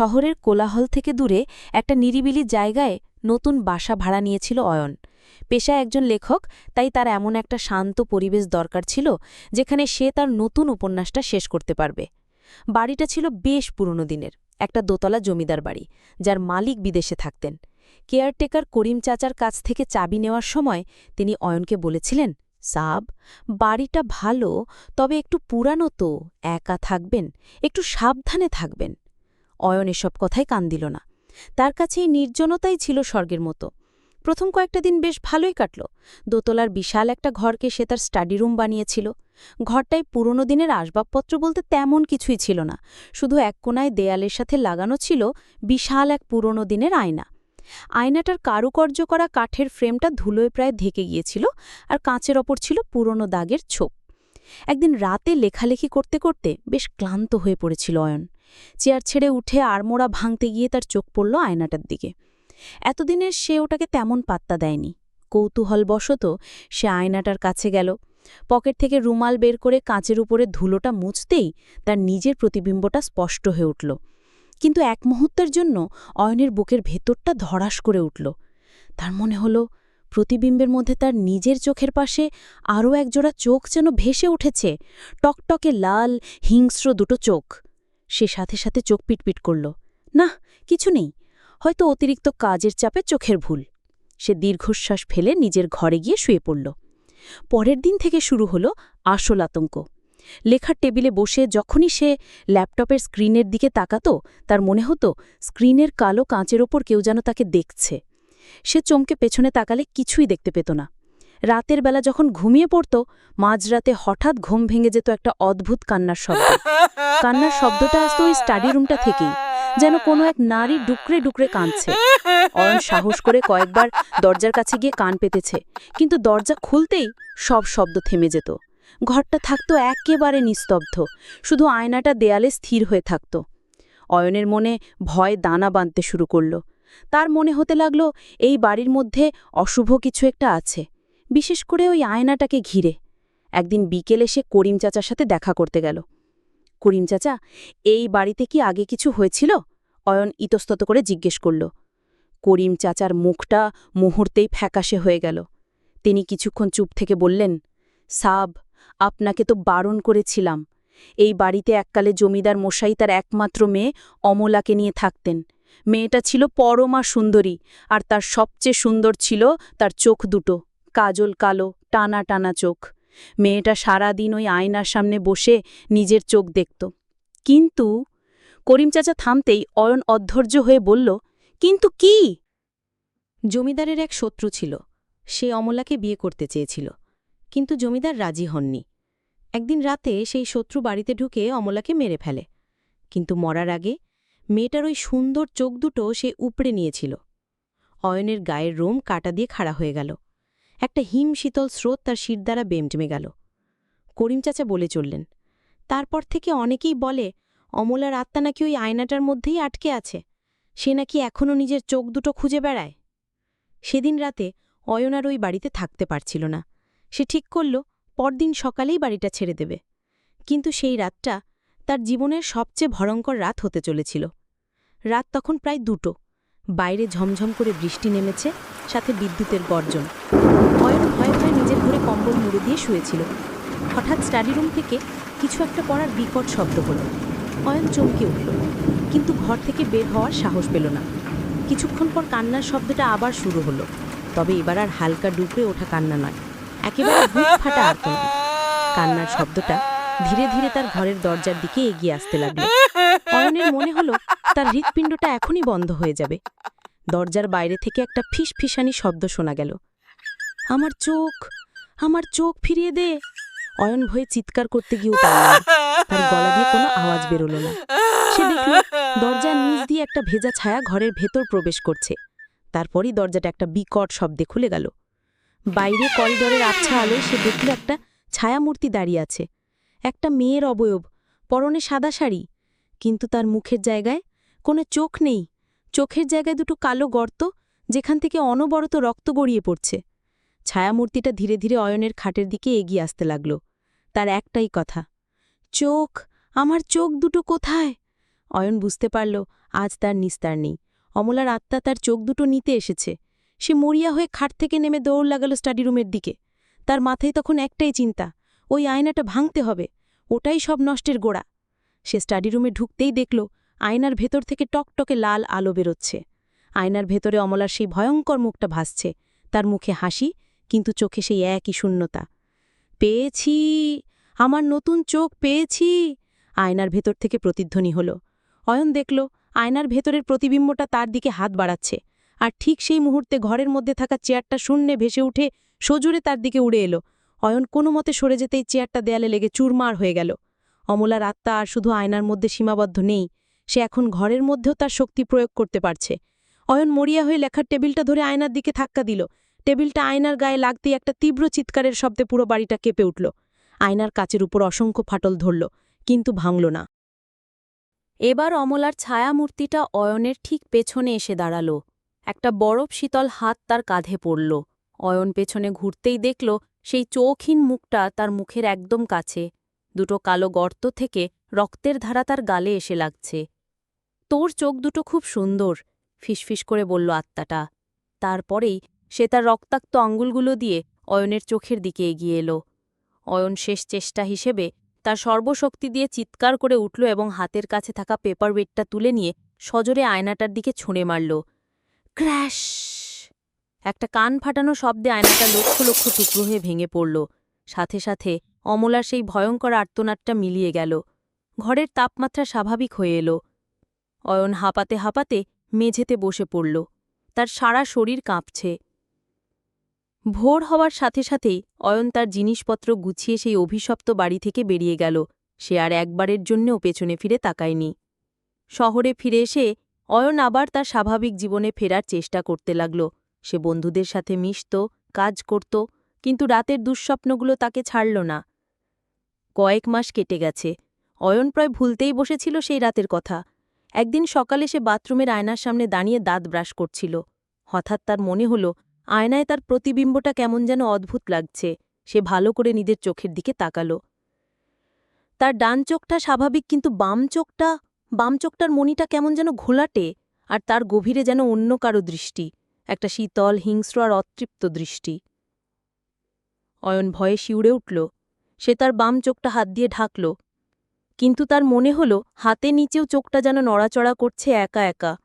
শহরের কোলাহল থেকে দূরে একটা নিরিবিলি জায়গায় নতুন বাসা ভাড়া নিয়েছিল অয়ন। পেশায় একজন লেখক, তাই তার এমন একটা শান্ত পরিবেশ দরকার ছিল যেখানে সে তার নতুন উপন্যাসটা শেষ করতে পারবে। বাড়িটা ছিল বেশ পুরনো দিনের, একটা দোতলা জমিদার বাড়ি, যার মালিক বিদেশে থাকতেন। কেয়ারটেকার করিম চাচার কাছ থেকে চাবি নেওয়ার সময় তিনি অয়নকে বলেছিলেন, সাব, বাড়িটা ভালো, তবে একটু পুরানো তো, একা থাকবেন, একটু সাবধানে থাকবেন। অয়ন এসব কথাই কান দিল না। তার কাছে এই নির্জনতাই ছিল স্বর্গের মতো। প্রথম কয়েকটা দিন বেশ ভালোই কাটল। দোতলার বিশাল একটা ঘরকে সে তার স্টাডি রুম বানিয়েছিল। ঘরটায় পুরনো দিনের আসবাবপত্র বলতে তেমন কিছুই ছিল না। শুধু এক কোনায় দেয়ালের সাথে লাগানো ছিল বিশাল এক পুরনো দিনের আয়না। আয়নাটার কারুকার্য করা কাঠের ফ্রেমটা ধুলোয় প্রায় ঢেকে গিয়েছিল আর কাঁচের ওপর ছিল পুরনো দাগের ছোপ। একদিন রাতে লেখালেখি করতে করতে বেশ ক্লান্ত হয়ে পড়েছিল অয়ন। চেয়ার ছেড়ে উঠে আড়মোড়া ভাঙতে গিয়ে তার চোখ পড়ল আয়নাটার দিকে। এতদিনের সে ওটাকে তেমন পাত্তা দেয়নি। কৌতূহলবশত সে আয়নাটার কাছে গেল। পকেট থেকে রুমাল বের করে কাঁচের উপরে ধুলোটা মুছতেই তার নিজের প্রতিবিম্বটা স্পষ্ট হয়ে উঠল। কিন্তু এক মুহূর্তের জন্য অয়নের বুকের ভেতরটা ধরাস করে উঠল। তার মনে হল, প্রতিবিম্বের মধ্যে তার নিজের চোখের পাশে আরও একজোড়া চোখ যেন ভেসে উঠেছে। টকটকে লাল, হিংস্র দুটো চোখ। সে সাথে সাথে চোখ পিটপিট করল। না, কিছু নেই। হয়তো অতিরিক্ত কাজের চাপে চোখের ভুল। সে দীর্ঘশ্বাস ফেলে নিজের ঘরে গিয়ে শুয়ে পড়ল। পরের দিন থেকে শুরু হল আসল আতঙ্ক। লেখার টেবিলে বসে যখনই সে ল্যাপটপের স্ক্রিনের দিকে তাকাত, তার মনে হতো স্ক্রিনের কালো কাঁচের ওপর কেউ যেন তাকে দেখছে। সে চমকে পেছনে তাকালে কিছুই দেখতে পেত না। রাতের বেলা যখন ঘুমিয়ে পড়ত, মাঝরাতে হঠাৎ ঘুম ভেঙে যেত একটা অদ্ভুত কান্নার শব্দ। কান্নার শব্দটা আসতো ওই স্টাডি রুমটা থেকেই, যেন কোনো এক নারী ডুকরে ডুকরে কাঁদছে। অয়ন সাহস করে কয়েকবার দরজার কাছে গিয়ে কান পেতেছে, কিন্তু দরজা খুলতেই সব শব্দ থেমে যেত। ঘরটা থাকতো একেবারে নিস্তব্ধ, শুধু আয়নাটা দেয়ালে স্থির হয়ে থাকত। অয়নের মনে ভয় দানা বাঁধতে শুরু করল। তার মনে হতে লাগল, এই বাড়ির মধ্যে অশুভ কিছু একটা আছে। বিশেষ করে ওই আয়নাটাকে ঘিরে। একদিন বিকেলে সে করিম চাচার সাথে দেখা করতে গেল। করিম চাচা, এই বাড়িতে কি আগে কিছু হয়েছিল? অয়ন ইতস্তত করে জিজ্ঞেস করল। করিম চাচার মুখটা মুহূর্তেই ফ্যাকাশে হয়ে গেল। তিনি কিছুক্ষণ চুপ থেকে বললেন, সাব, আপনাকে তো বারণ করেছিলাম। এই বাড়িতে এককালে জমিদার মশাই তার একমাত্র মেয়ে অমলাকে নিয়ে থাকতেন। মেয়েটা ছিল পরমা সুন্দরী, আর তার সবচেয়ে সুন্দর ছিল তার চোখ দুটো। কাজল কালো, টানা টানা চোখ। মেয়েটা সারাদিন ওই আয়নার সামনে বসে নিজের চোখ দেখত। কিন্তু করিম চাচা থামতেই অয়ন অধৈর্য হয়ে বলল, কিন্তু কি? জমিদারের এক শত্রু ছিল। সে অমলাকে বিয়ে করতে চেয়েছিল। কিন্তু জমিদার রাজি হননি। একদিন রাতে সেই শত্রু বাড়িতে ঢুকে অমলাকে মেরে ফেলে। কিন্তু মরার আগে মেয়েটার ওই সুন্দর চোখ দুটো সে উপড়ে নিয়েছিল। অয়নের গায়ের রোম কাটা দিয়ে খাড়া হয়ে গেল। একটা হিম শীতল স্রোত তার শির দ্বারা বেমটেমে গেল। করিম চাচা বলে চললেন, তারপর থেকে অনেকেই বলে, অমলার আত্মা নাকি ওই আয়নাটার মধ্যেই আটকে আছে। সে নাকি এখনও নিজের চোখ দুটো খুঁজে বেড়ায়। সেদিন রাতে অয়নার ওই বাড়িতে থাকতে পারছিল না। সে ঠিক করল, পরদিন সকালেই বাড়িটা ছেড়ে দেবে। কিন্তু সেই রাতটা তার জীবনের সবচেয়ে ভয়ঙ্কর রাত হতে চলেছিল। রাত তখন প্রায় দুটো। বাইরে ঝমঝম করে বৃষ্টি নেমেছে, সাথে বিদ্যুতের গর্জন। ঘরে কম্বল মুড়ে দিয়ে শুয়েছিল। হঠাৎ স্টাডি রুম থেকে কিছু একটা পড়ার বিকট শব্দ হলো। অয়ন চমকে উঠল, কিন্তু ঘর থেকে বের হওয়ার সাহস পেল না। কিছুক্ষণ পর কান্নার শব্দটা আবার শুরু হলো, তবে এবার আর হালকা ডুকরে ওঠা কান্না নয়। একেবারে বুক ফাটা আর্তনাদ কান্নার শব্দটা ধীরে ধীরে তার ঘরের দরজার দিকে এগিয়ে আসতে লাগল। অয়নের মনে হলো তার হৃৎপিণ্ডটা এখনই বন্ধ হয়ে যাবে। দরজার বাইরে থেকে একটা ফিস ফিসানি শব্দ শোনা গেল। আমার চোখ আমার চোখ ফিরিয়ে দে। অয়ন ভয়ে চিৎকার করতে গিয়েও তার গলা দিয়ে কোনো আওয়াজ বেরোল না। সে দেখল, দরজার নিচ দিয়ে একটা ভেজা ছায়া ঘরের ভেতর প্রবেশ করছে। তারপরই দরজাটা একটা বিকট শব্দে খুলে গেল। বাইরে করিডরের আচ্ছা আলোয় সে দেখল একটা ছায়ামূর্তি দাঁড়িয়ে আছে। একটা মেয়ের অবয়ব, পরনে সাদা শাড়ি। কিন্তু তার মুখের জায়গায় কোনো চোখ নেই। চোখের জায়গায় দুটো কালো গর্ত, যেখান থেকে অনবরত রক্ত গড়িয়ে পড়ছে। ছায়ামূর্তিটা ধীরে ধীরে অয়নের খাটের দিকে এগিয়ে আসতে লাগল। তার একটাই কথা, চোখ, আমার চোখ দুটো কোথায়? অয়ন বুঝতে পারল, আজ তার নিস্তার নেই। অমলার আত্মা তার চোখ দুটো নিতে এসেছে। সে মরিয়া হয়ে খাট থেকে নেমে দৌড় লাগালো স্টাডি রুমের দিকে। তার মাথায় তখন একটাই চিন্তা, ওই আয়নাটা ভাঙতে হবে, ওটাই সব নষ্টের গোড়া। সে স্টাডি রুমে ঢুকতেই দেখল, আয়নার ভেতর থেকে টকটকে লাল আলো বেরোচ্ছে। আয়নার ভেতরে অমলার সেই ভয়ঙ্কর মুখটা ভাসছে, তার মুখে হাসি কিন্তু চোখে সেই একই শূন্যতা। পেয়েছি, আমার নতুন চোখ পেয়েছি। আয়নার ভেতর থেকে প্রতিধ্বনি হল। অয়ন দেখল, আয়নার ভেতরের প্রতিবিম্বটা তার দিকে হাত বাড়াচ্ছে। আর ঠিক সেই মুহূর্তে ঘরের মধ্যে থাকা চেয়ারটা শূন্যে ভেসে উঠে সজোরে তার দিকে উড়ে এলো। অয়ন কোনো মতে সরে যেতেই চেয়ারটা দেয়ালে লেগে চুরমার হয়ে গেল। অমলার আত্মা আর শুধু আয়নার মধ্যে সীমাবদ্ধ নেই, সে এখন ঘরের মধ্যেও তার শক্তি প্রয়োগ করতে পারছে। অয়ন মরিয়া হয়ে লেখার টেবিলটা ধরে আয়নার দিকে ধাক্কা দিল। টেবিলটা আয়নার গায়ে লাগতেই একটা তীব্র চিৎকারের শব্দে পুরো বাড়িটা কেঁপে উঠল। আয়নার কাচের উপর অসংখ্য ফাটল ধরল, কিন্তু ভাঙল না। এবার অমলার ছায়ামূর্তিটা অয়নের ঠিক পেছনে এসে দাঁড়াল। একটা বরফ শীতল হাত তার কাঁধে পড়ল। অয়ন পেছনে ঘুরতেই দেখল, সেই চোখহীন মুখটা তার মুখের একদম কাছে। দুটো কালো গর্ত থেকে রক্তের ধারা তার গালে এসে লাগছে। তোর চোখ দুটো খুব সুন্দর ফিসফিস করে বলল আত্মাটা। তারপরেই সে তার রক্তাক্ত আঙ্গুলগুলো দিয়ে অয়নের চোখের দিকে এগিয়ে এলো। অয়ন শেষ চেষ্টা হিসেবে তার সর্বশক্তি দিয়ে চিৎকার করে উঠল এবং হাতের কাছে থাকা পেপার ওয়েটটা তুলে নিয়ে সজোরে আয়নাটার দিকে ছুঁড়ে মারল। ক্র্যাশ! একটা কান ফাটানো শব্দে আয়নাটা লক্ষ লক্ষ টুকরো হয়ে ভেঙে পড়ল। সাথে সাথে অমলার সেই ভয়ঙ্কর আর্তনাদটা মিলিয়ে গেল। ঘরের তাপমাত্রা স্বাভাবিক হয়ে এলো। অয়ন হাঁপাতে হাঁপাতে মেঝেতে বসে পড়ল। তার সারা শরীর কাঁপছে। ভোর হওয়ার সাথে সাথেই অয়ন তার জিনিসপত্র গুছিয়ে সেই অভিশপ্ত বাড়ি থেকে বেরিয়ে গেল। সে আর একবারের জন্যও পেছনে ফিরে তাকায়নি। শহরে ফিরে এসে অয়ন আবার তার স্বাভাবিক জীবনে ফেরার চেষ্টা করতে লাগল। সে বন্ধুদের সাথে মিশত, কাজ করত, কিন্তু রাতের দুঃস্বপ্নগুলো তাকে ছাড়ল না। কয়েক মাস কেটে গেছে। অয়ন প্রায় ভুলতেই বসেছিল সেই রাতের কথা। একদিন সকালে সে বাথরুমের আয়নার সামনে দাঁড়িয়ে দাঁত ব্রাশ করছিল। হঠাৎ তার মনে হল আয়নায় তার প্রতিবিম্বটা কেমন যেন অদ্ভুত লাগছে। সে ভালো করে নিজের চোখের দিকে তাকালো। তার ডান চোখটা স্বাভাবিক, কিন্তু বাম চোখটা, বাম চোখটার মনিটা কেমন যেন ঘোলাটে, আর তার গভীরে যেন অন্য কারও দৃষ্টি, একটা শীতল, হিংস্র আর অতৃপ্ত দৃষ্টি। অয়ন ভয়ে শিউড়ে উঠল। সে তার বাম চোখটা হাত দিয়ে ঢাকল। কিন্তু তার মনে হল, হাতে নিচেও চোখটা যেন নড়াচড়া করছে একা একা।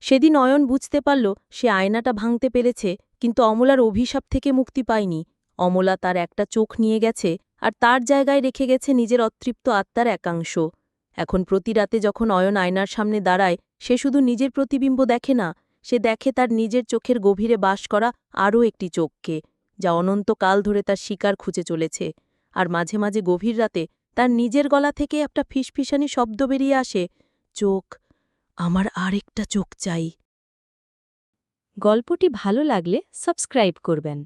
সেদিন অয়ন বুঝতে পারল, সে আয়নাটা ভাঙতে পেরেছে কিন্তু অমলার অভিশাপ থেকে মুক্তি পায়নি। অমলা তার একটা চোখ নিয়ে গেছে আর তার জায়গায় রেখে গেছে নিজের অতৃপ্ত আত্মার একাংশ। এখন প্রতি রাতে যখন অয়ন আয়নার সামনে দাঁড়ায়, সে শুধু নিজের প্রতিবিম্ব দেখে না, সে দেখে তার নিজের চোখের গভীরে বাস করা আরও একটি চোখকে, যা অনন্তকাল ধরে তার শিকার খুঁজে চলেছে। আর মাঝে মাঝে গভীর রাতে তার নিজের গলা থেকে একটা ফিসফিসানি শব্দ বেরিয়ে আসে, চোখ, আমার আরেকটা চোখ চাই। গল্পটি ভালো লাগলে সাবস্ক্রাইব করবেন।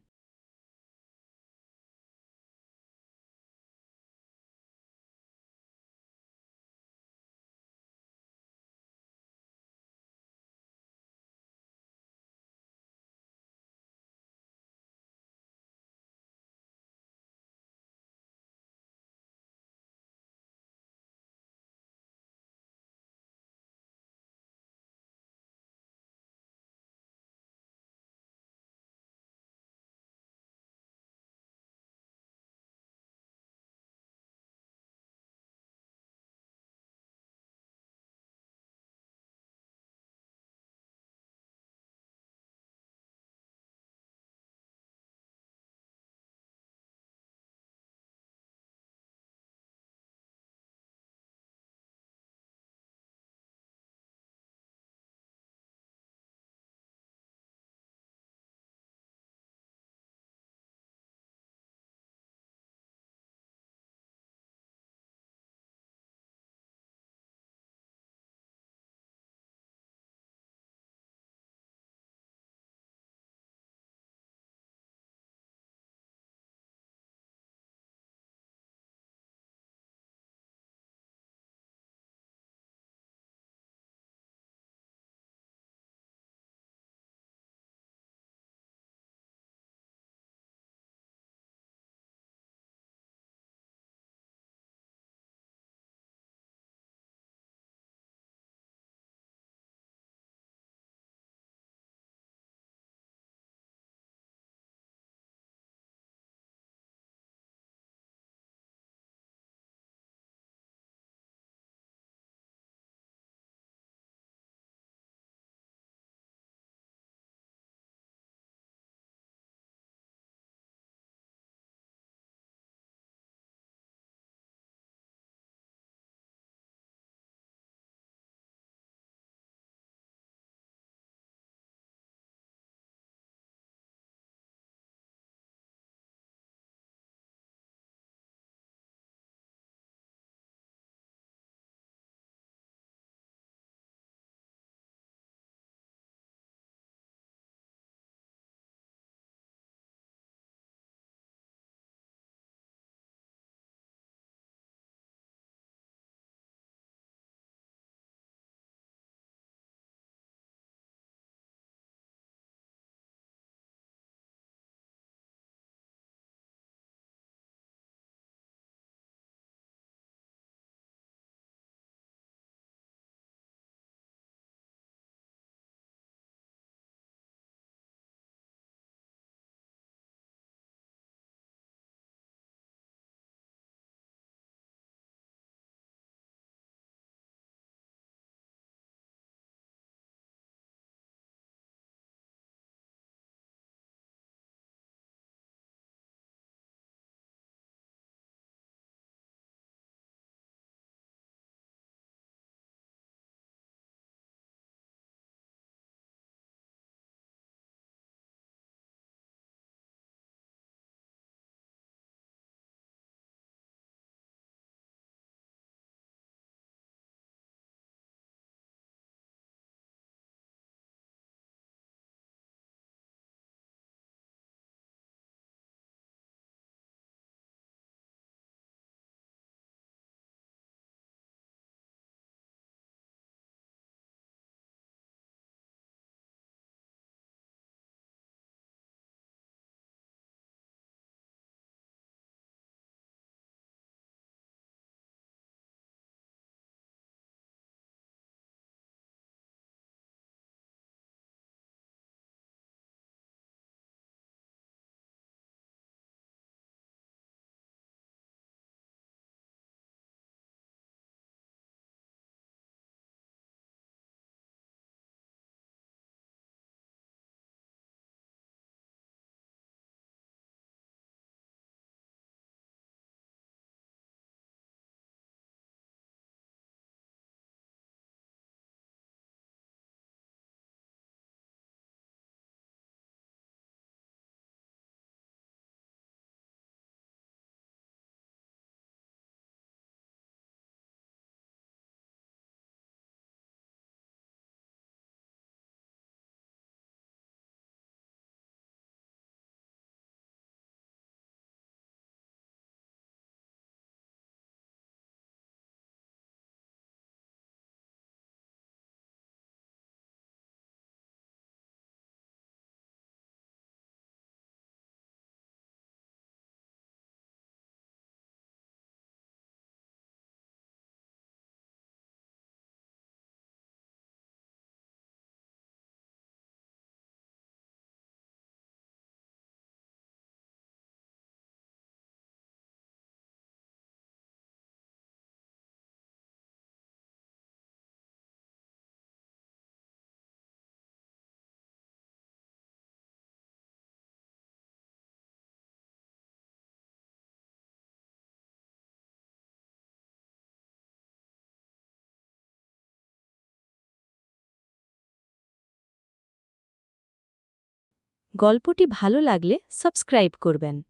গল্পটি ভালো লাগলে সাবস্ক্রাইব করবেন।